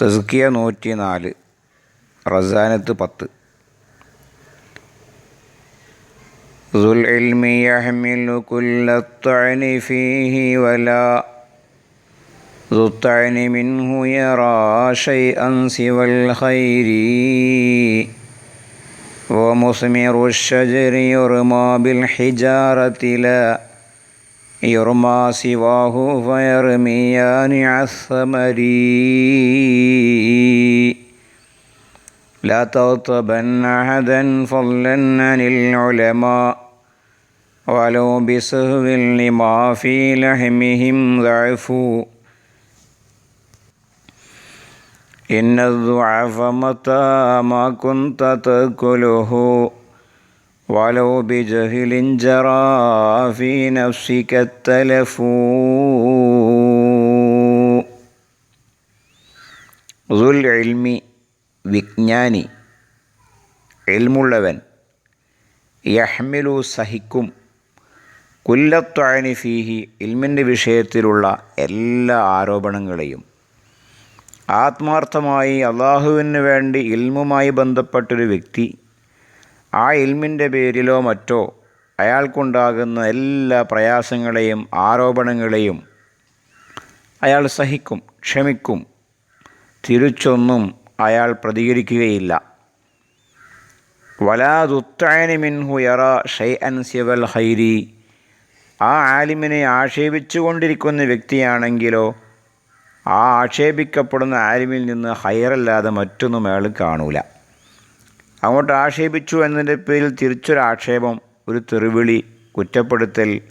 തസ്കിയ നൂറ്റി നാല് റസാനത്ത് പത്ത് ذو العلم يحمل كل الطعن فيه ولا ذو الطعن منه يرى شيئا سوى الخير ومثمر الشجر يرمى بالحجارة لا يرمى سواه فيرميان الثمر لا تغتبن أحدا فضلا عن العلماء ولو بسهو لما في لحمهم ضعف إن الضعف متى ما كنت تأكله. ولو بجهل جرى في نفسك التلف ذو العلم വിജ്ഞാനി എൽമുള്ളവൻ യഹ്മിലു സഹിക്കും കുല്ലത്വാനി ഫീഹി ഇൽമിൻ്റെ വിഷയത്തിലുള്ള എല്ലാ ആരോപണങ്ങളെയും ആത്മാർത്ഥമായി അള്ളാഹുവിന് വേണ്ടി ഇൽമുമായി ബന്ധപ്പെട്ടൊരു വ്യക്തി ആ ഇൽമിന്റെ പേരിലോ മറ്റോ അയാൾക്കുണ്ടാകുന്ന എല്ലാ പ്രയാസങ്ങളെയും ആരോപണങ്ങളെയും അയാൾ സഹിക്കും ക്ഷമിക്കും തിരിച്ചൊന്നും അയാൾ പ്രതികരിക്കുകയില്ല. വലാതുത്താനി മിൻഹു യറ ഷൈ അൻ സിവൽ ഹൈരി ആ ആലിമിനെ ആക്ഷേപിച്ചു കൊണ്ടിരിക്കുന്ന വ്യക്തിയാണെങ്കിലോ ആ ആക്ഷേപിക്കപ്പെടുന്ന ആലിമിൽ നിന്ന് ഹൈറല്ലാതെ മറ്റൊന്നും അയാൾ കാണൂല. അങ്ങോട്ട് ആക്ഷേപിച്ചു എന്നതിന്റെ പേരിൽ തിരിച്ചൊരാക്ഷേപം ഒരു തെറിവിളി കുറ്റപ്പെടുത്തൽ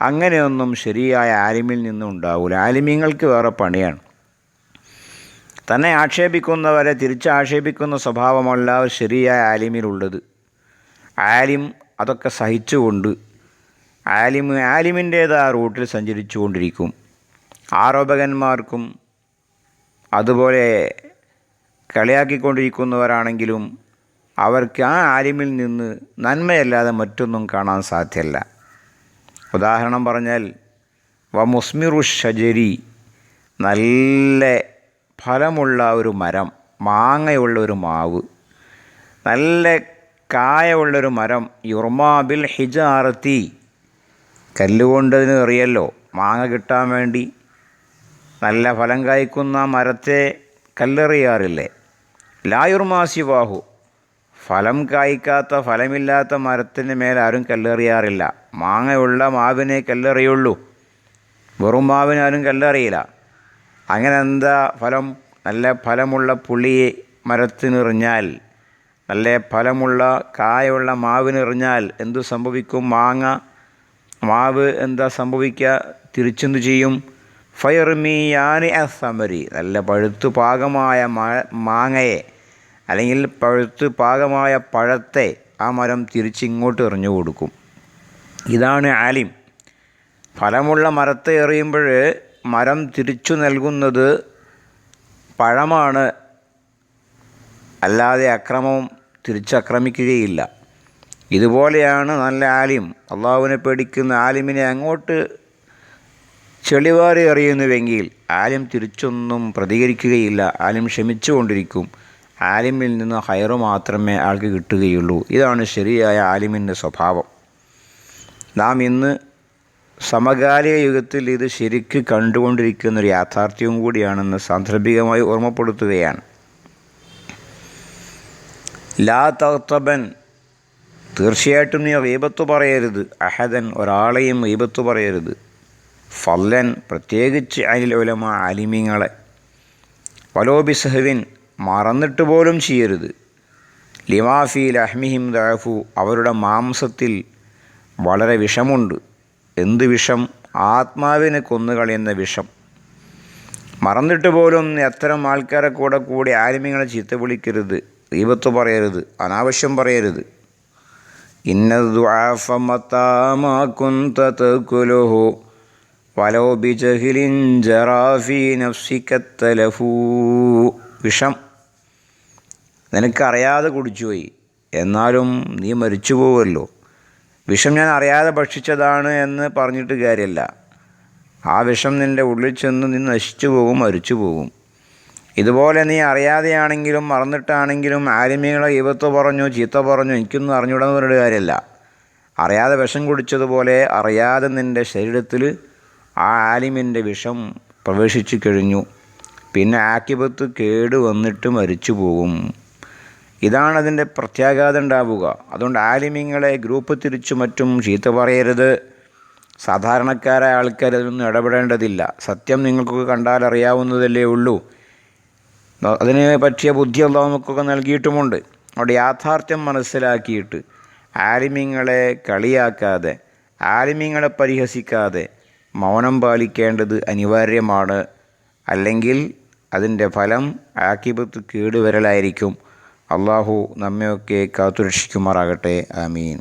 അങ്ങനെയൊന്നും ശരിയായ ആലിമിൽ നിന്നും ഉണ്ടാവില്ല ആലിമ്യങ്ങൾക്ക് വേറെ പണിയാണ്. തന്നെ ആക്ഷേപിക്കുന്നവരെ തിരിച്ചാക്ഷേപിക്കുന്ന സ്വഭാവമല്ല ശരിയായ ആലിമിലുള്ളത്. ആലിം അതൊക്കെ സഹിച്ചുകൊണ്ട് ആലിം ആലിമിന്റേതായ റൂട്ടിൽ സഞ്ചരിച്ചു കൊണ്ടിരിക്കും ആരോപകന്മാർക്കും അതുപോലെ കളിയാക്കിക്കൊണ്ടിരിക്കുന്നവരാണെങ്കിലും അവർക്ക് ആ ആലിമിൽ നിന്ന് നന്മയല്ലാതെ മറ്റൊന്നും കാണാൻ സാധ്യല്ല. ഉദാഹരണം പറഞ്ഞാൽ വ മുസ്മിറു ഷജരി നല്ല ഫലമുള്ള ഒരു മരം മാങ്ങയുള്ള ഒരു മാവ് നല്ല കായമുള്ളൊരു മരം യുർമാബിൽ ഹിജാറത്തി. കല്ലുകൊണ്ടതിന് അറിയല്ലോ മാങ്ങ കിട്ടാൻ വേണ്ടി. നല്ല ഫലം കായ്ക്കുന്ന മരത്തെ കല്ലെറിയാറില്ലേ? ലായുർമാസിവാഹു ഫലം കായ്ക്കാത്ത ഫലമില്ലാത്ത മരത്തിന് മേൽ ആരും കല്ലെറിയാറില്ല. മാങ്ങയുള്ള മാവിനെ കല്ലെറിയുള്ളൂ. വെറും മാവിന് ആരും കല്ലെറിയില്ല. അങ്ങനെ എന്താ ഫലം? നല്ല ഫലമുള്ള പുളിയെ മരത്തിനെറിഞ്ഞാൽ നല്ല ഫലമുള്ള കായുള്ള മാവിനെറിഞ്ഞാൽ എന്തു സംഭവിക്കും? മാങ്ങ മാവ് എന്താ സംഭവിക്കുക? തിരിച്ചെന്തു ചെയ്യും? ഫയർമിയാനി അസമരി നല്ല പഴുത്തു പാകമായ മാങ്ങയെ അല്ലെങ്കിൽ പഴുത്ത് പാകമായ പഴത്തെ ആ മരം തിരിച്ചിങ്ങോട്ട് എറിഞ്ഞു കൊടുക്കും. ഇതാണ് ആലിം. ഫലമുള്ള മരത്തെ എറിയുമ്പോൾ മരം തിരിച്ചു നൽകുന്നത് പഴമാണ്. അല്ലാതെ അക്രമവും തിരിച്ചക്രമിക്കുകയില്ല. ഇതുപോലെയാണ് നല്ല ആലിം. അള്ളാഹുവിനെ പേടിക്കുന്ന ആലിമിനെ അങ്ങോട്ട് ചെളിവാറി എറിയുന്നുവെങ്കിൽ ആലിം തിരിച്ചൊന്നും പ്രതികരിക്കുകയില്ല. ആലിം ക്ഷമിച്ചുകൊണ്ടിരിക്കും. ആലിമിൽ നിന്ന് ഹയറ് മാത്രമേ ആൾക്ക് കിട്ടുകയുള്ളൂ. ഇതാണ് ശരിയായ ആലിമിന്റെ സ്വഭാവം. നാം ഇന്ന് സമകാലിക യുഗത്തിൽ ഇത് ശരിക്ക് കണ്ടുകൊണ്ടിരിക്കുന്ന ഒരു യാഥാർത്ഥ്യവും കൂടിയാണെന്ന് സാന്ദർഭികമായി ഓർമ്മപ്പെടുത്തുകയാണ്. ലാ തത്തബൻ തീർച്ചയായിട്ടും നീ റീബത്ത് പറയരുത്. അഹദൻ ഒരാളെയും റീബത്ത് പറയരുത്. ഫല്ലൻ പ്രത്യേകിച്ച് അനിൽ ഉലമ ആലിമീങ്ങളെ. സഹവിൻ മറന്നിട്ട് പോലും ചെയ്യരുത്. ലിമാഫി ലഹ്മിഹിം ദാഫു അവരുടെ മാംസത്തിൽ വളരെ വിഷമുണ്ട്. എന്ത് വിഷം? ആത്മാവിനെ കൊന്നുകളയുന്ന വിഷം. മറന്നിട്ട് പോലും അത്തരം ആൾക്കാരെ കൂടെ കൂടി ആലിമ്യങ്ങളെ ചീത്ത വിളിക്കരുത്. ദീപത്ത് പറയരുത്. അനാവശ്യം പറയരുത്. ഇന്നതുലുഹു വലോ ബിജഹിലിൻ ജറാഫി നഫ്സിക്കത്തലഫൂ വിഷം. നിനക്കറിയാതെ കുടിച്ചുപോയി. എന്നാലും നീ മരിച്ചു പോവുമല്ലോ വിഷം ഞാൻ അറിയാതെ ഭക്ഷിച്ചതാണ് എന്ന് പറഞ്ഞിട്ട് കാര്യമല്ല ആ വിഷം നിന്റെ ഉള്ളിൽ ചെന്ന് നീ നശിച്ചു പോകും മരിച്ചു പോകും ഇതുപോലെ നീ അറിയാതെയാണെങ്കിലും മറന്നിട്ടാണെങ്കിലും ആലിമ്യങ്ങളെ ഇവത്ത് പറഞ്ഞു ചീത്ത പറഞ്ഞു എനിക്കൊന്നും അറിഞ്ഞുവിടാൻ ഒരു കാര്യമല്ല അറിയാതെ വിഷം കുടിച്ചതുപോലെ അറിയാതെ നിന്റെ ശരീരത്തിൽ ആ ആലിമിന്റെ വിഷം പ്രവേശിച്ചു കഴിഞ്ഞു. പിന്നെ ആക്കിപത്ത് കേട് വന്നിട്ട് മരിച്ചു പോകും ഇതാണ് അതിന്റെ പ്രത്യാഘാതം ഉണ്ടാവുക. അതുകൊണ്ട് ആലിമ്യങ്ങളെ ഗ്രൂപ്പ് തിരിച്ചു മറ്റും ചീത്ത പറയരുത്. സാധാരണക്കാരായ ആൾക്കാർ അതിനൊന്നും ഇടപെടേണ്ടതില്ല. സത്യം നിങ്ങൾക്കൊക്കെ കണ്ടാൽ അറിയാവുന്നതല്ലേ ഉള്ളൂ. അതിന് പറ്റിയ ബുദ്ധി അള്ളാഹു നമുക്കൊക്കെ നൽകിയിട്ടുമുണ്ട്. അവിടെ യാഥാർത്ഥ്യം മനസ്സിലാക്കിയിട്ട് ആലിമ്യങ്ങളെ കളിയാക്കാതെ ആലിമ്യങ്ങളെ പരിഹസിക്കാതെ മൗനം പാലിക്കേണ്ടത് അനിവാര്യമാണ്. അല്ലെങ്കിൽ അതിന്റെ ഫലം ആക്കിപത്ത് കേടുവരലായിരിക്കും. അള്ളാഹു നമ്മയൊക്കെ കാത്തുരക്ഷിക്കുമാറാകട്ടെ. ആമീൻ.